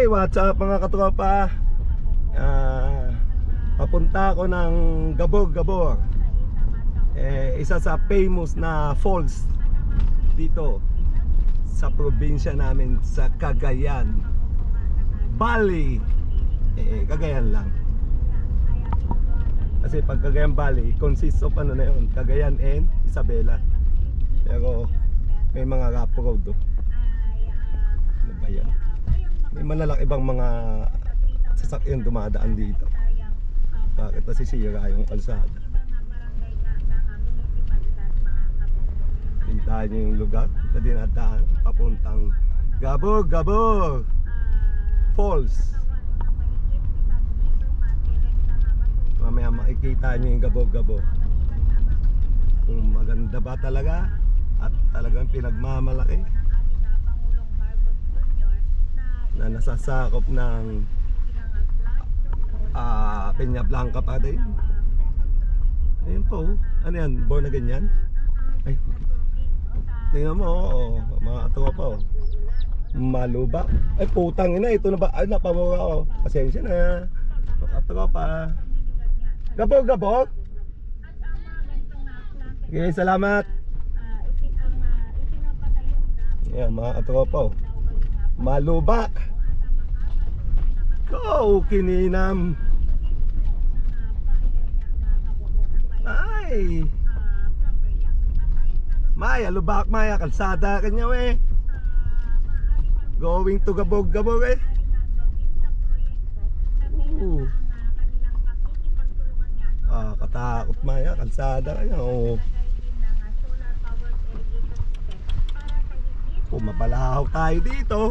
Hey, what's up mga katropa? Ah, papunta ako ng Gabog Gabor. Eh, isa sa famous na falls dito sa probinsya namin sa Cagayan. Bali. Eh, Cagayan lang. Kasi pag Cagayan Valley, consists of ano na yun, Cagayan and Isabela. Pero may mga rough road oh. Ano ba yan? May malalaki bang mga sasakyan dumadaan dito? Bakit nasisira yung kalsada? Kita niyo yung lugar na dinadaan papuntang Gabog, Gabog Falls. Mamaya makikita niyo yung Gabog, Gabog. Kung maganda ba talaga at talagang pinagmamalaki na nasasakop ng ah Peña Blanca pa din. Ayun po. oh. Ano yan? Born na ganyan? Ay. Tingnan mo, oh, oh, mga tropa oh. Maluba. Ay putang ina, ito na ba? Ay napamura ako. Pasensya na. Mga tropa. Gabog, gabog. Okay, salamat. Yan, mga tropa oh. Maluba. Go, kininam. Ay. Maya, lubak Maya, kalsada kanya we. Going to Gabog, Gabog eh. Ooh. Ah, katakot Maya, kalsada kanya. Oh. Kung mabalahaw tayo dito.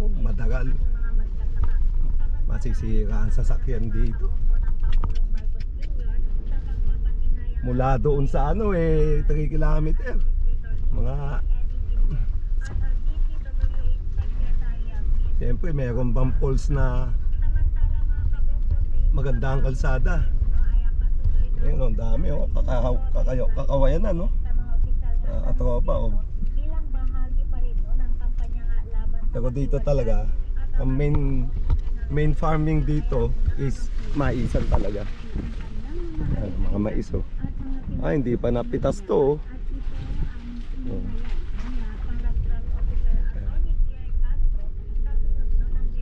Oh, madagal. Masisira ang sasakyan dito. Mula doon sa ano eh, 3 kilometer. Mga Siyempre, meron bang poles na maganda ang kalsada. Ayun, ang dami oh. Kakawayan na no. Uh, atropa oh. bilang bahagi pa rin no, ng kampanya Pero dito talaga, ang main main farming dito is maisan talaga. Ayan, mga mais oh. Ah, hindi pa napitas to. Oh.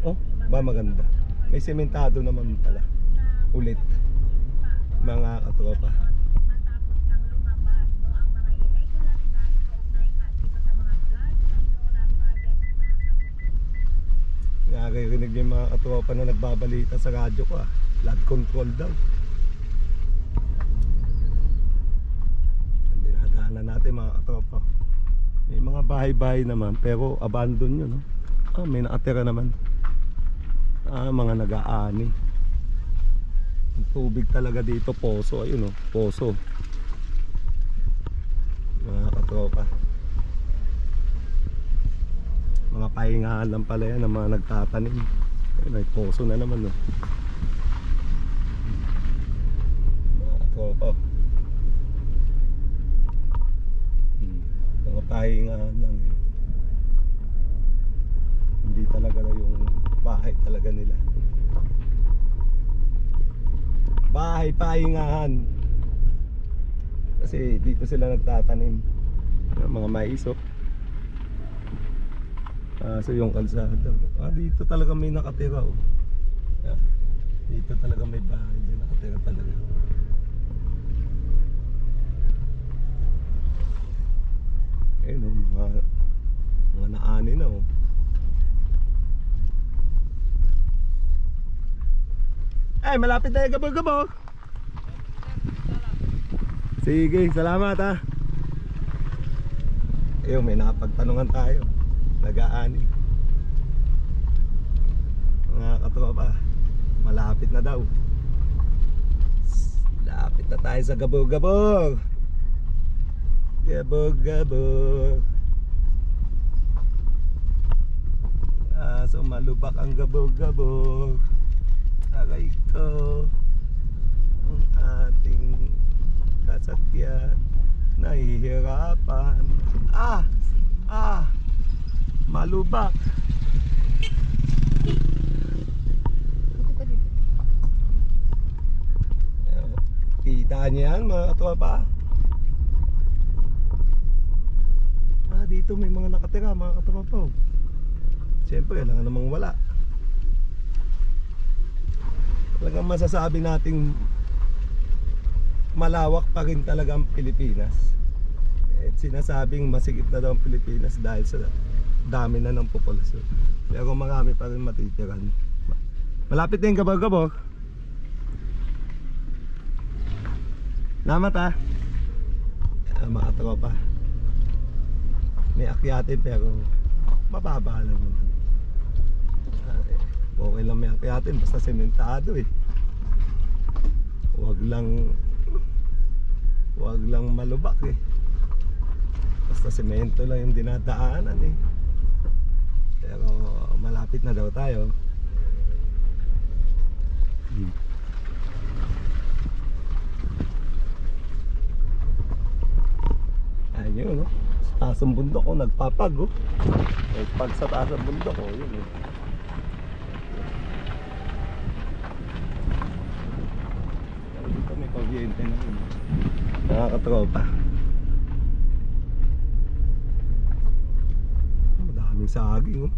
Oh, ba maganda. May sementado naman pala. Ulit. Mga katropa. Mga katropa na nagbabalita sa radyo ko ah. Flood control daw. Ang dinadaanan natin mga katropa. May mga bahay-bahay naman pero abandon yun no. Ah, may nakatira naman. Ah, mga nag-aani. Tubig talaga dito poso ayun oh, poso. Mga katropa. Mga pahingahan lang pala yan ng mga nagtatanim. Ayun, may poso na naman no. Mga katropa. Hmm. Mga pahingahan lang eh. Hindi talaga na yung bahay talaga nila. Bahay pahingahan. Kasi dito sila nagtatanim ng mga mais. Ah, so yung kalsada. Ah, dito talaga may nakatira oh. Yan. Dito talaga may bahay dyan nakatira talaga. Ayun oh, mga mga naani na oh. Ay, malapit tayo gabog-gabog. Sige, salamat ha. Ayun, may napagtanungan tayo. Nag-aani. Mga katropa, malapit na daw. Lapit na tayo sa gabog-gabog. Gabog-gabog. Ah, so malubak ang gabog-gabog. Aray ko. Ang ating sasakyan nahihirapan. Ah! Ah! Malubak. Pa. Kita niyo yan mga katropa. Ah, dito may mga nakatira mga katropa. oh. Siyempre, kailangan namang wala. Talagang masasabi nating malawak pa rin talaga ang Pilipinas. Eh, sinasabing masigit na daw ang Pilipinas dahil sa dami na ng populasyon. Pero marami pa rin matitiran. Malapit na yung gabor-gabor. Namat ah. Ah, mga tropa. May akyatin pero mababa lang naman. Eh, okay lang may akyatin basta sementado eh. Huwag lang Huwag lang malubak eh. Basta semento lang yung dinadaanan eh. Pero malapit na daw tayo. Hmm. Ayun yun, no? Sa taas ng bundok ko, nagpapag, oh. Nagpag sa taas ng bundok ko, yun, eh. Dito yun. Nakakatropa. Madaming saging, oh.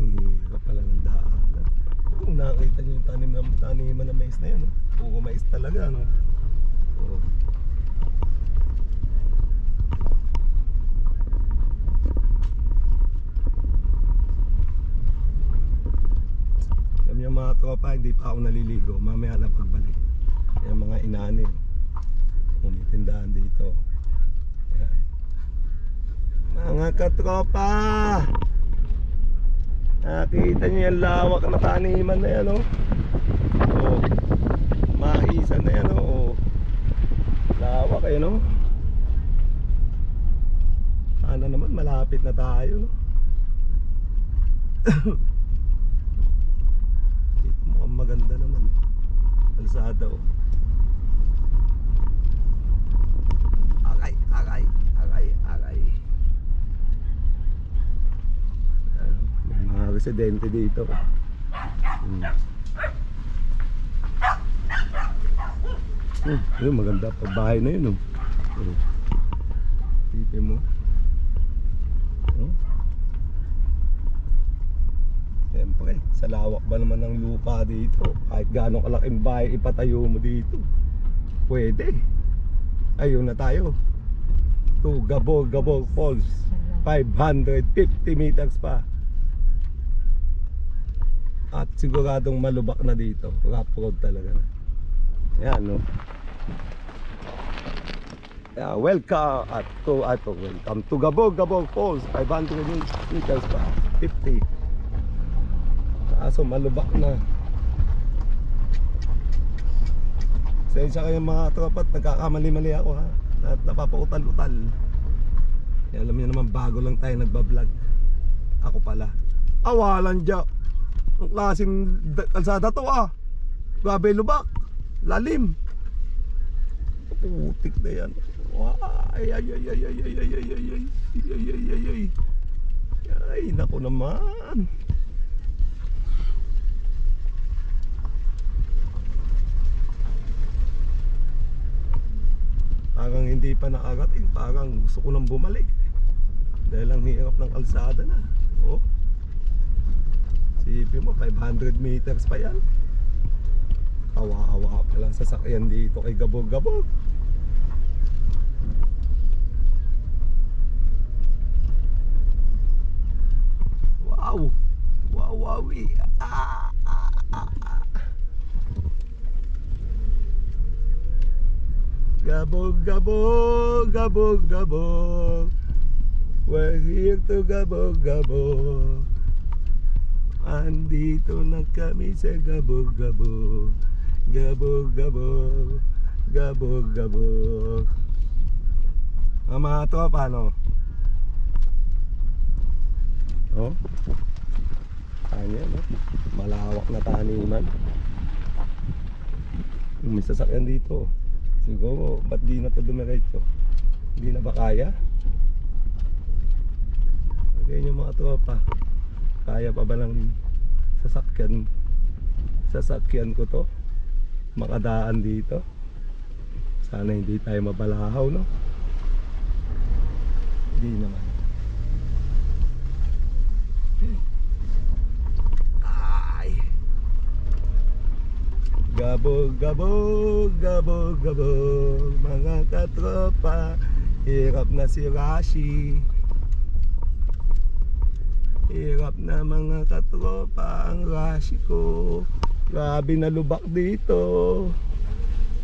Ang hirap pala ng daanan. Kung nakita niyo yung tanim na, taniman na mais na yan, oh. Puro mais talaga, no? Oh. Alam niyo mga tropa, hindi pa ako naliligo. Mamaya na pagbalik. Yung mga inani. Umitindahan dito. Mga katropa! Nakita niyo yung lawak na taniman na yan, oh. Oh. Maisan na yan, oh. Lawak eh, no? Sana naman malapit na tayo, no? Mukhang maganda naman. oh. Kalsada, oh. Aray, aray, aray, aray. Ayan, Residente dito. Hmm. Hmm, yun, maganda pa bahay na yun, oh. Oh. Tipin mo. Oh. Siyempre, sa lawak ba naman ng lupa dito? Kahit gaano kalaking bahay ipatayo mo dito. Pwede. Ayun na tayo. To Gabog Gabog Falls. 550 meters pa. At siguradong malubak na dito. Rough road talaga. Yan, no? Yeah, welcome at to ato welcome to Gabog Gabog Falls 500 meters pa 50 kaso malubak na. Sensya kayo mga tropa at nagkakamali-mali ako ha? At napapautal-utal. Eh, alam niyo naman bago lang tayo nagbablog. Ako pala. Awalan dya ang klaseng da- kalsada to ah grabe lubak lalim putik na yan ay ay ay ay ay ay ay ay ay ay ay ay ay ay ay nako naman parang hindi pa nakarating parang gusto ko nang bumalik dahil ang hirap ng kalsada na oh Sipin mo 500 meters pa yan. Kawawa pa lang sasakyan dito kay Gabog Gabog Wow! Wow, ah, ah, ah. Gabog, gabog, gabog, gabog We're here to gabog, gabog Andito na kami sa gabog, gabog Gabog, gabog, gabog, gabog Ang mga tropa, no? Oh? Kanya, no? Malawak na taniman. May sasakyan dito. Siguro, ba't di na to dumiretso? Hindi na ba kaya? Ganyan yung mga tropa. Kaya pa ba ng sasakyan sasakyan ko to? Makadaan dito. Sana hindi tayo mabalahaw, no? Hindi naman. Ay. Gabog, gabog, gabog, gabog Mga katropa Hirap na si Rashi Hirap na mga katropa Ang Rashi ko Grabe na lubak dito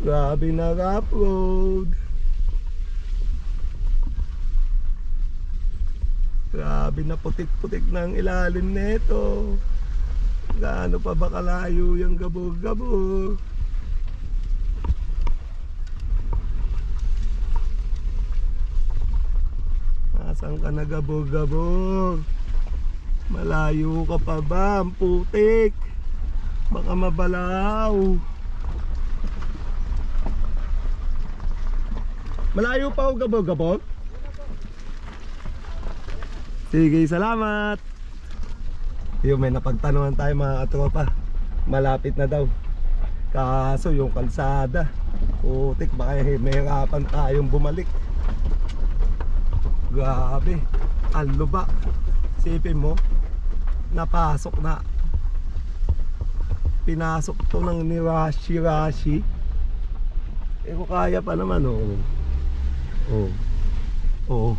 Grabe na rough road Grabe na putik-putik ng ilalim nito Gaano pa ba kalayo yung gabog-gabog? Nasaan ka na gabog-gabog? Malayo ka pa ba? Ang putik. Baka mabalaw. Malayo pa o gabog-gabog? Sige, salamat. Yung may napagtanungan tayo mga katropa. Malapit na daw. Kaso yung kalsada. Putik, baka may hirapan tayong bumalik. Grabe. Ang lubak. Sipin mo, napasok na. Pinasok to ng ni Rashi Rashi. Eh kung kaya pa naman, oh. Oh. Oh.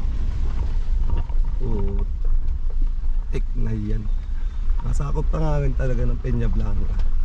Oh. Tik na yan. Masakop pa nga rin talaga ng Peña Blanca.